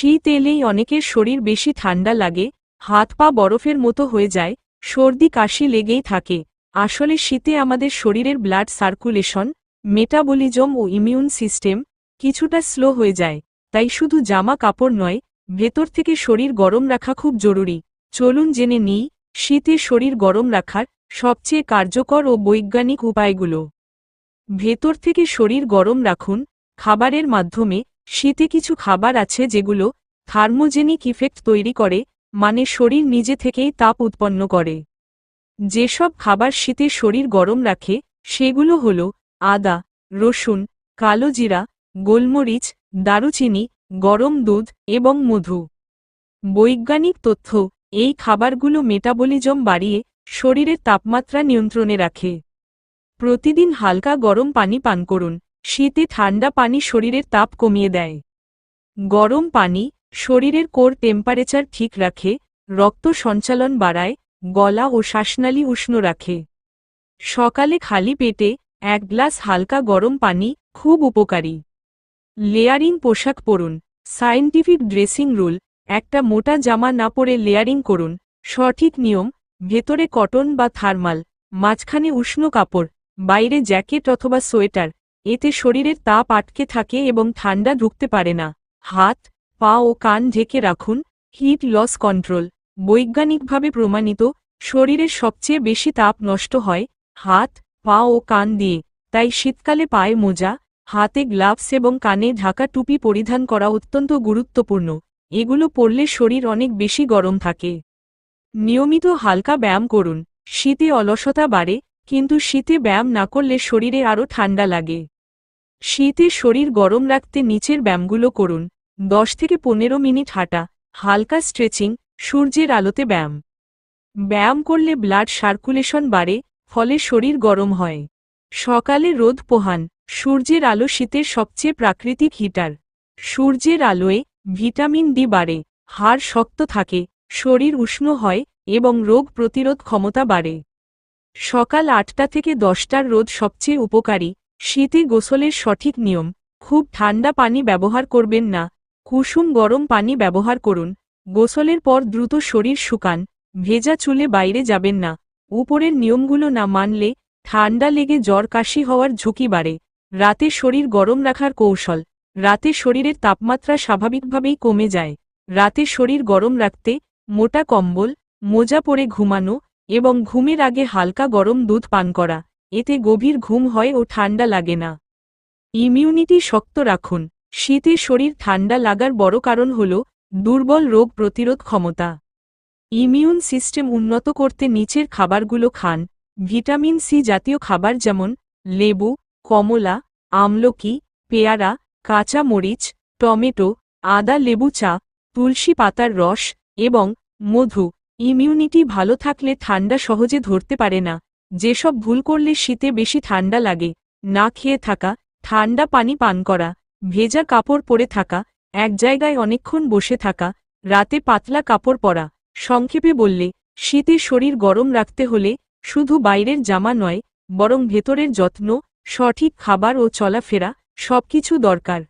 শীত এলেই অনেকের শরীর বেশি ঠান্ডা লাগে, হাত পা বরফের মতো হয়ে যায়, সর্দি কাশি লেগেই থাকে। আসলে শীতে আমাদের শরীরের ব্লাড সার্কুলেশন, মেটাবলিজম ও ইমিউন সিস্টেম কিছুটা স্লো হয়ে যায়, তাই শুধু জামা কাপড় নয়, ভেতর থেকে শরীর গরম রাখা খুব জরুরি। চলুন জেনে নিই, শীতে শরীর গরম রাখার সবচেয়ে কার্যকর ও বৈজ্ঞানিক উপায়গুলো। ভেতর থেকে শরীর গরম রাখুন, খাবারের মাধ্যমে শীতে কিছু খাবার আছে যেগুলো থার্মোজেনিক ইফেক্ট তৈরি করে মানে শরীর নিজে থেকেই তাপ উৎপন্ন করে। যেসব খাবার শীতে শরীর গরম রাখে, সেগুলো হল আদা, রসুন, কালো জিরা, গোলমরিচ, দারুচিনি, গরম দুধ এবং মধু। বৈজ্ঞানিক তথ্য, এই খাবারগুলো মেটাবলিজম বাড়িয়ে শরীরের তাপমাত্রা নিয়ন্ত্রণে রাখে। প্রতিদিন হালকা গরম পানি পান করুন শীতে ঠান্ডা পানি শরীরের তাপ কমিয়ে দেয়। গরম পানি শরীরের কোর টেম্পারেচার ঠিক রাখে, রক্ত সঞ্চালন বাড়ায়, গলা ও শ্বাসনালী উষ্ণ রাখে। সকালে খালি পেটে এক গ্লাস হালকা গরম পানি খুব উপকারী। লেয়ারিং পোশাক পরুন সায়েন্টিফিক ড্রেসিং রুল একটা মোটা জামা না পরে লেয়ারিং করুন, সঠিক নিয়ম, ভেতরে কটন বা থার্মাল, মাঝখানে উষ্ণ কাপড়, বাইরে জ্যাকেট অথবা সোয়েটার এতে শরীরের তাপ আটকে থাকে এবং ঠান্ডা ঢুকতে পারে না। হাত, পা ও কান ঢেকে রাখুন। Heat loss control. বৈজ্ঞানিকভাবে প্রমাণিত, শরীরের সবচেয়ে বেশি তাপ নষ্ট হয় হাত, পা ও কান দিয়ে, তাই শীতকালে পায়ে মোজা, হাতে গ্লাভস এবং কানে ঢাকা টুপি পরিধান করা অত্যন্ত গুরুত্বপূর্ণ। এগুলো পরলে শরীর অনেক বেশি গরম থাকে। নিয়মিত হালকা ব্যায়াম করুন। শীতে অলসতা বাড়ে কিন্তু শীতে ব্যায়াম না করলে শরীরে আরও ঠান্ডা লাগে। শীতে শরীর গরম রাখতে নিচের ব্যায়ামগুলো করুন। দশ থেকে পনেরো মিনিট হাঁটা, হালকা স্ট্রেচিং, সূর্যের আলোতে ব্যায়াম। ব্যায়াম করলে ব্লাড সার্কুলেশন বাড়ে, ফলে শরীর গরম হয়। সকালে রোদ পোহান, সূর্যের আলো শীতের সবচেয়ে প্রাকৃতিক হিটার। সূর্যের আলোয় ভিটামিন ডি বাড়ে, হাড় শক্ত থাকে, শরীর উষ্ণ হয় এবং রোগ প্রতিরোধ ক্ষমতা বাড়ে। সকাল আটটা থেকে দশটার রোদ সবচেয়ে উপকারী। শীতে গোসলের সঠিক নিয়ম, খুব ঠান্ডা পানি ব্যবহার করবেন না, কুসুম গরম পানি ব্যবহার করুন। গোসলের পর দ্রুত শরীর শুকান, ভেজা চুলে বাইরে যাবেন না। উপরের নিয়মগুলো না মানলে ঠান্ডা লেগে জ্বর কাশি হওয়ার ঝুঁকি বাড়ে। রাতে শরীর গরম রাখার কৌশল, রাতে শরীরের তাপমাত্রা স্বাভাবিকভাবেই কমে যায়। রাতে শরীর গরম রাখতে মোটা কম্বল, মোজা পরে ঘুমানো এবং ঘুমের আগে হালকা গরম দুধ পান করা, এতে গভীর ঘুম হয় ও ঠান্ডা লাগে না। ইমিউনিটি শক্ত রাখুন। শীতে শরীর ঠান্ডা লাগার বড় কারণ হল দুর্বল রোগ প্রতিরোধ ক্ষমতা। ইমিউন সিস্টেম উন্নত করতে নিচের খাবারগুলো খান। ভিটামিন সি জাতীয় খাবার যেমন লেবু, কমলা, আমলকি, পেয়ারা কাঁচা মরিচ টমেটো, আদা লেবু চা, তুলসী পাতার রস এবং মধু ইমিউনিটি ভালো থাকলে ঠান্ডা সহজে ধরতে পারে না। যেসব ভুল করলে শীতে বেশি ঠান্ডা লাগে, না খেয়ে থাকা, ঠান্ডা পানি পান করা, ভেজা কাপড় পরে থাকা, এক জায়গায় অনেকক্ষণ বসে থাকা, রাতে পাতলা কাপড় পরা, সংক্ষেপে বললে, শীতে শরীর গরম রাখতে হলে শুধু বাইরের জামা নয়, বরং ভেতরের যত্ন, সঠিক খাবার ও চলাফেরা সবকিছু দরকার।